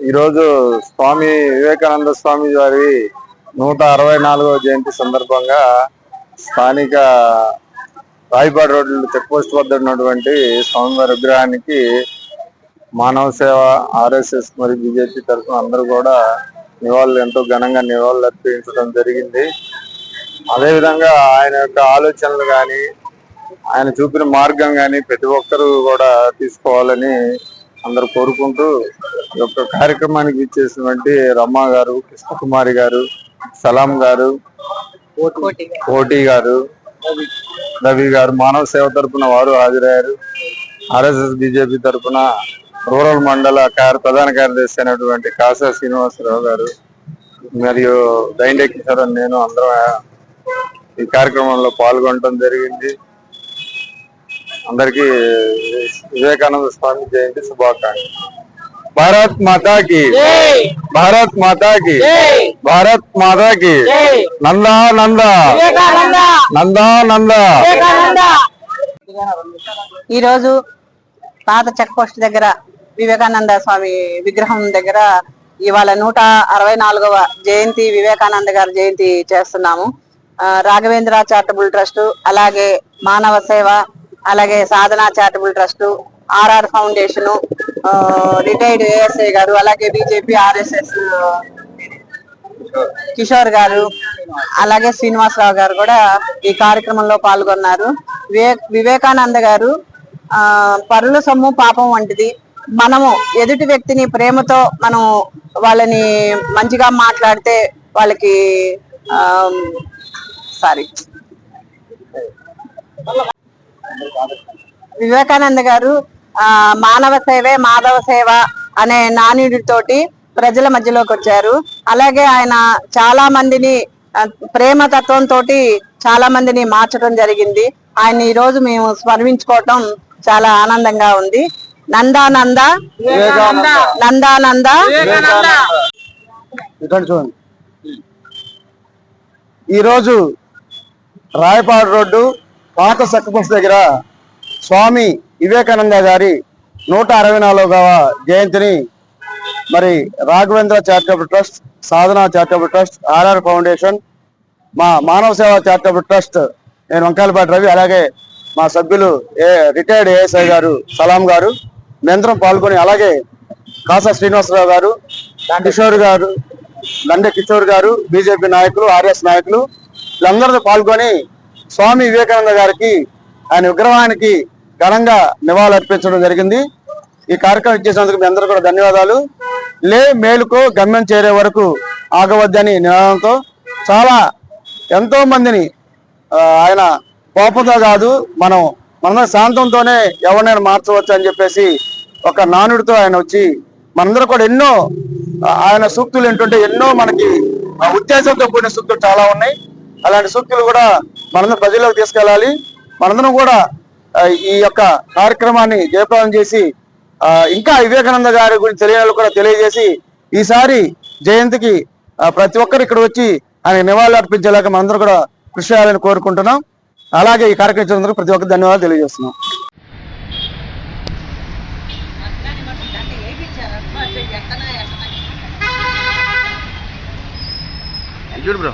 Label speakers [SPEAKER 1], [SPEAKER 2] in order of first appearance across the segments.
[SPEAKER 1] ఈరోజు స్వామి వివేకానంద స్వామి వారి నూట అరవై నాలుగవ జయంతి సందర్భంగా స్థానిక రాయిపాడు రోడ్డు చెక్ పోస్ట్ వద్ద ఉన్నటువంటి స్వామివారి విగ్రహానికి మానవ సేవ ఆర్ఎస్ఎస్ మరియు బీజేపీ తరఫున అందరూ కూడా నివాళులు ఎంతో ఘనంగా నివాళులు అర్పించడం జరిగింది. అదేవిధంగా ఆయన యొక్క ఆలోచనలు కానీ ఆయన చూపిన మార్గం కానీ ప్రతి ఒక్కరూ కూడా తీసుకోవాలని అందరూ కోరుకుంటూ ఈ యొక్క కార్యక్రమానికి ఇచ్చేసినటువంటి రమ్మ గారు కృష్ణకుమారి గారు సలాం గారు కోటి గారు రవి గారు మానవ సేవ తరపున వారు హాజరయ్యారు. ఆర్ఎస్ఎస్ బీజేపీ తరపున రూరల్ మండల ప్రధాన కార్యదర్శి అయినటువంటి కాసా శ్రీనివాసరావు గారు మరియు దైండే కిషోర్ నేను అందరం ఈ కార్యక్రమంలో పాల్గొనడం జరిగింది. అందరికీ వివేకానంద స్వామి జయంతి శుభాకాంక్షలు. భారత్ మాతాకి. భారత్ మాతాకి. భారత్ మాతాకి. నందా నందా. నందా నందా.
[SPEAKER 2] ఈరోజు పాత చెక్ పోస్ట్ దగ్గర వివేకానంద స్వామి విగ్రహం దగ్గర ఇవాళ నూట అరవై నాలుగవ జయంతి వివేకానంద గారి జయంతి చేస్తున్నాము. రాఘవేంద్ర చారిటబుల్ ట్రస్ట్ అలాగే మానవ సేవ అలాగే Sadhana charitable trust RR foundation retired ASI గారు అలాగే బీజేపీ ఆర్ఎస్ఎస్ కిషోర్ గారు అలాగే శ్రీనివాసరావు గారు కూడా ఈ కార్యక్రమంలో పాల్గొన్నారు. వివే వివేకానంద గారు పరుల సొమ్ము పాపం వంటిది. మనము ఎదుటి వ్యక్తిని ప్రేమతో మనం వాళ్ళని మంచిగా మాట్లాడితే వాళ్ళకి సారీ. వివేకానంద గారు ఆ మానవ సేవే మాధవ సేవ అనే నానుడితోటి ప్రజల మధ్యలోకి వచ్చారు. అలాగే ఆయన చాలా మందిని ప్రేమ తత్వంతో చాలా మందిని మార్చడం జరిగింది. ఆయన ఈ రోజు మేము స్మరించుకోవటం చాలా ఆనందంగా ఉంది. నందానంద నందానంద
[SPEAKER 1] ఇక్కడ చూడండి. ఈరోజు రాయపాడు రోడ్డు పాత సక్కపస్ దగ్గర స్వామి వివేకానంద గారి నూట అరవై నాలుగవ జయంతిని మరి Raghavendra charitable trust Sadhana charitable trust RR foundation మా మానవ సేవ చారిటబుల్ ట్రస్ట్ నేను వంకాయలపాటి రవి అలాగే మా సభ్యులు ఏ రిటైర్డ్ ఏఎస్ఐ గారు సలాం గారు మేంద్రం పాల్గొని అలాగే కాసా శ్రీనివాసరావు గారు కిషోర్ గారు దండే కిషోర్ గారు బీజేపీ నాయకులు ఆర్ఎస్ నాయకులు వీళ్ళందరితో పాల్గొని స్వామి వివేకానంద గారికి ఆయన విగ్రహానికి ఘనంగా నివాళులు అర్పించడం జరిగింది. ఈ కార్యక్రమం ఇచ్చేసినందుకు మీ అందరూ కూడా ధన్యవాదాలు. లే మేలుకో గమ్యం చేరే వరకు ఆగవద్దని నినాదంతో చాలా ఎంతో మందిని ఆయన కోపంతో కాదు మనం మన శాంతంతోనే ఎవరినైనా మార్చవచ్చు అని చెప్పేసి ఒక నానుడితో ఆయన వచ్చి మనందరూ కూడా ఎన్నో ఆయన సూక్తులు ఏంటంటే ఎన్నో మనకి ఉద్దేశంతో కూడిన సూక్తులు చాలా ఉన్నాయి. అలాంటి సూక్తులు కూడా మనందరం ప్రజల్లోకి తీసుకెళ్ళాలి. మనందరం కూడా ఈ యొక్క కార్యక్రమాన్ని జయప్రదం చేసి ఆ, ఇంకా వివేకానంద గారి గురించి తెలియని వాళ్ళకు కూడా తెలియజేసి ఈసారి జయంతికి ప్రతి ఒక్కరు ఇక్కడ వచ్చి ఆయన నివాళులు అర్పించేలాగా మనందరం కూడా కృషి చేయాలని కోరుకుంటున్నాం. అలాగే ఈ కార్యక్రమం ప్రతి ఒక్కరు ధన్యవాదాలు తెలియజేస్తున్నాం.
[SPEAKER 3] బ్రో.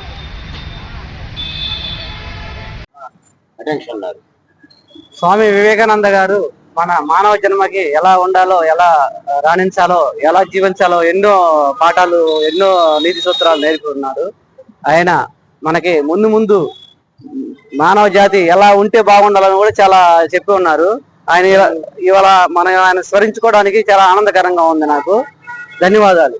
[SPEAKER 4] స్వామి వివేకానంద గారు మన మానవ జన్మకి ఎలా ఉండాలో ఎలా రాణించాలో ఎలా జీవించాలో ఎన్నో పాఠాలు ఎన్నో నీతి సూత్రాలు నేర్పి ఉన్నారు ఆయన మనకి ముందు ముందు మానవ జాతి ఎలా ఉంటే బాగుండాలని కూడా చాలా చెప్పి ఉన్నారు. ఆయన ఇవాళ మనం ఆయన స్మరించుకోవడానికి చాలా ఆనందకరంగా ఉంది నాకు. ధన్యవాదాలు.